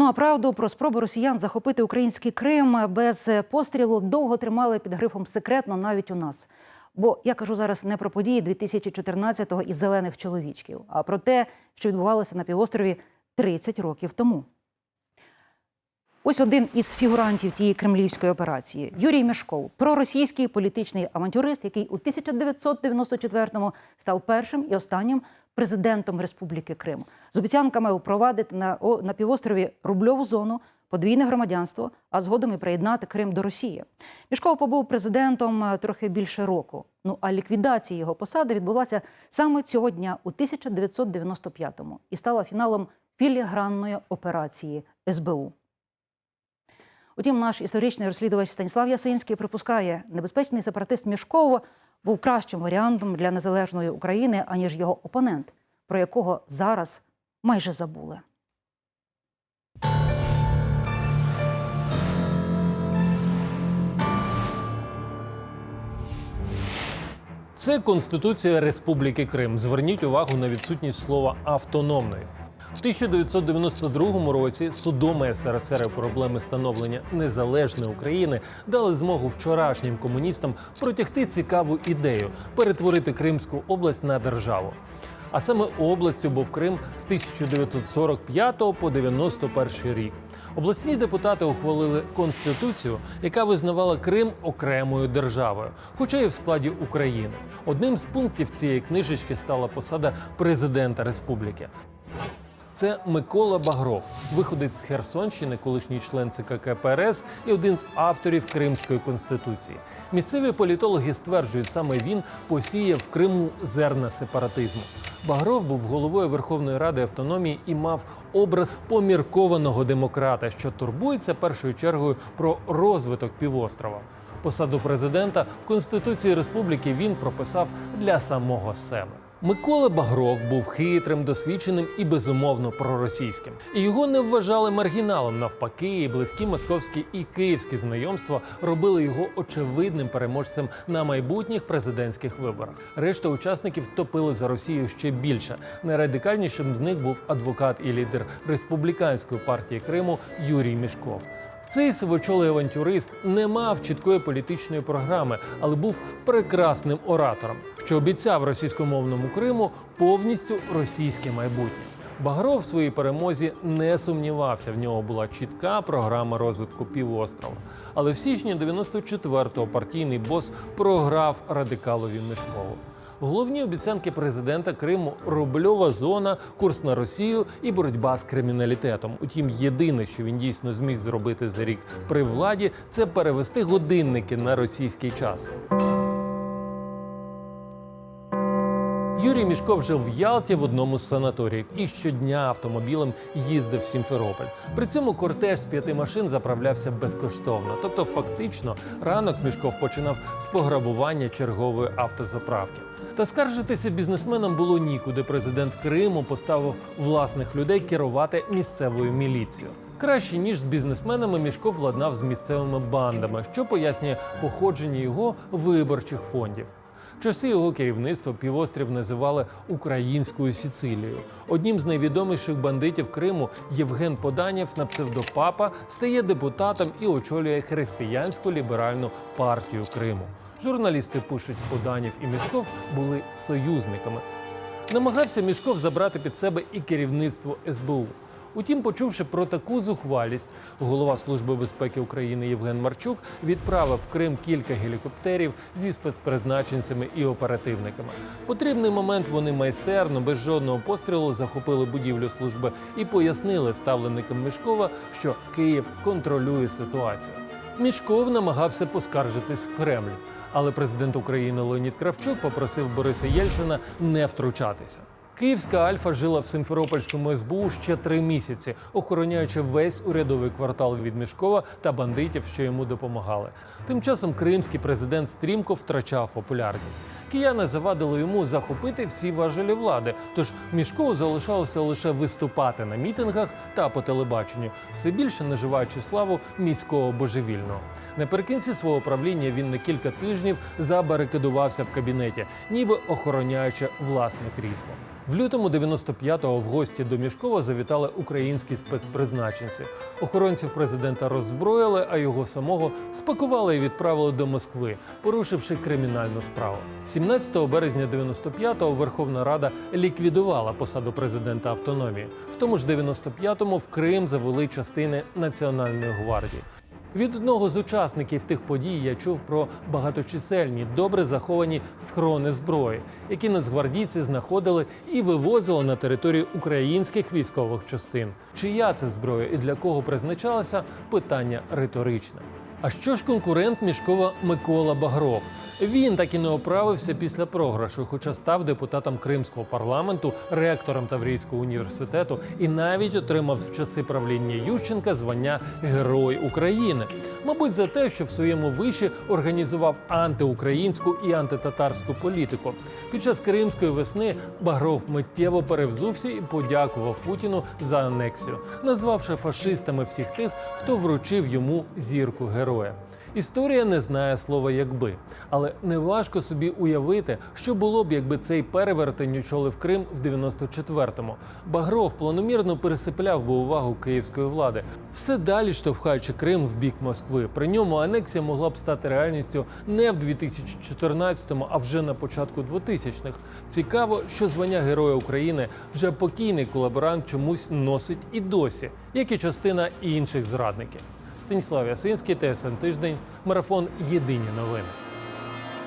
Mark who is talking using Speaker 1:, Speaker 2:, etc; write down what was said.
Speaker 1: Ну а правду про спробу росіян захопити український Крим без пострілу довго тримали під грифом секретно навіть у нас. Бо я кажу зараз не про події 2014-го і зелених чоловічків, а про те, що відбувалося на півострові 30 років тому. Ось один із фігурантів тієї кремлівської операції Юрій Мішков, проросійський політичний авантюрист, який у 1994-му став першим і останнім президентом Республіки Крим з обіцянками впровадити на, о, на півострові рубльову зону, подвійне громадянство, а згодом і приєднати Крим до Росії. Мішков побув президентом е, трохи більше року. Ну а ліквідація його посади відбулася саме цього дня у 1995-му і стала фіналом філігранної операції СБУ. Утім, наш історичний розслідувач Станіслав Ясинський припускає, небезпечний сепаратист Мішков був кращим варіантом для незалежної України, аніж його опонент, про якого зараз майже забули.
Speaker 2: Це Конституція Республіки Крим. Зверніть увагу на відсутність слова автономної. В 1992 році судом СРСР і проблеми становлення незалежної України дали змогу вчорашнім комуністам протягти цікаву ідею перетворити Кримську область на державу. А саме областю був Крим з 1945 по 91 рік. Обласні депутати ухвалили конституцію, яка визнавала Крим окремою державою, хоча й в складі України. Одним з пунктів цієї книжечки стала посада президента республіки. Це Микола Багров, виходець з Херсонщини, колишній член ЦК КПРС і один з авторів Кримської конституції. Місцеві політологи стверджують, саме він посіяв в Криму зерна сепаратизму. Багров був головою Верховної Ради автономії і мав образ поміркованого демократа, що турбується першою чергою про розвиток півострова. Посаду президента в Конституції Республіки він прописав для самого себе. Микола Багров був хитрим, досвідченим і безумовно проросійським. І його не вважали маргіналом. Навпаки, і близькі московські і київські знайомства робили його очевидним переможцем на майбутніх президентських виборах. Решта учасників топили за Росію ще більше. Найрадикальнішим з них був адвокат і лідер республіканської партії Криму Юрій Мішков. Цей сивочолий авантюрист не мав чіткої політичної програми, але був прекрасним оратором, що обіцяв російськомовному Криму повністю російське майбутнє. Багров в своїй перемозі не сумнівався. В нього була чітка програма розвитку півострова. Але в січні 94-го партійний бос програв радикалові Мишкову. Головні обіцянки президента Криму рубльова зона, курс на Росію і боротьба з криміналітетом. Утім, єдине, що він дійсно зміг зробити за рік при владі, це перевести годинники на російський час. Юрій Мішков жив в Ялті в одному з санаторіїв і щодня автомобілем їздив в Сімферополь. При цьому кортеж з п'яти машин заправлявся безкоштовно. Тобто, фактично, ранок Мішков починав з пограбування чергової автозаправки. Та скаржитися бізнесменам було нікуди. Президент Криму поставив власних людей керувати місцевою міліцією. Краще ніж з бізнесменами Мішков владнав з місцевими бандами, що пояснює походження його виборчих фондів. Часи його керівництва півострів називали українською Сіцилією. Одним з найвідоміших бандитів Криму Євген Поданєв на псевдопапа стає депутатом і очолює християнську ліберальну партію Криму. Журналісти пишуть, Поданєв і Мішков були союзниками. Намагався Мішков забрати під себе і керівництво СБУ. Утім, почувши про таку зухвалість, голова Служби безпеки України Євген Марчук відправив в Крим кілька гелікоптерів зі спецпризначенцями і оперативниками. В потрібний момент вони майстерно, без жодного пострілу, захопили будівлю служби і пояснили ставленикам Мішкова, що Київ контролює ситуацію. Мішков намагався поскаржитись в Кремль, але президент України Леонід Кравчук попросив Бориса Єльцина не втручатися. Київська Альфа жила в Симферопольському СБУ ще три місяці, охороняючи весь урядовий квартал від Мішкова та бандитів, що йому допомагали. Тим часом кримський президент стрімко втрачав популярність. Кияни завадили йому захопити всі важелі влади. Тож Мішкову залишалося лише виступати на мітингах та по телебаченню, все більше наживаючи славу міського божевільного. Наприкінці свого правління він на кілька тижнів забарикадувався в кабінеті, ніби охороняючи власне крісло. В лютому 95-го в гості до Мішкова завітали українські спецпризначенці. Охоронців президента роззброїли, а його самого спакували і відправили до Москви, порушивши кримінальну справу. 17 березня 95-го Верховна Рада ліквідувала посаду президента автономії. В тому ж 95-му в Крим завели частини Національної гвардії. Від одного з учасників тих подій я чув про багаточисельні, добре заховані схорони зброї, які нацгвардійці знаходили і вивозили на територію українських військових частин. Чия це зброя і для кого призначалася питання риторичне. А що ж конкурент Мішкова Микола Багров? Він так і не оправився після програшу, хоча став депутатом Кримського парламенту, ректором Таврійського університету і навіть отримав в часи правління Ющенка звання Герой України. Мабуть, за те, що в своєму виші організував антиукраїнську і антитатарську політику. Під час Кримської весни Багров миттєво перевзувся і подякував Путіну за анексію, назвавши фашистами всіх тих, хто вручив йому зірку героя. Історія не знає слова якби, але неважко собі уявити, що було б, якби цей перевертень очолив Крим в 94-му. Багров планомірно пересипляв би увагу київської влади, все далі штовхаючи Крим в бік Москви. При ньому анексія могла б стати реальністю не в 2014-му, а вже на початку 2000-х. Цікаво, що звання Героя України вже покійний колаборант чомусь носить і досі, як і частина інших зрадників. Станіслав Ясинський, ТСН Тиждень, марафон Єдині новини.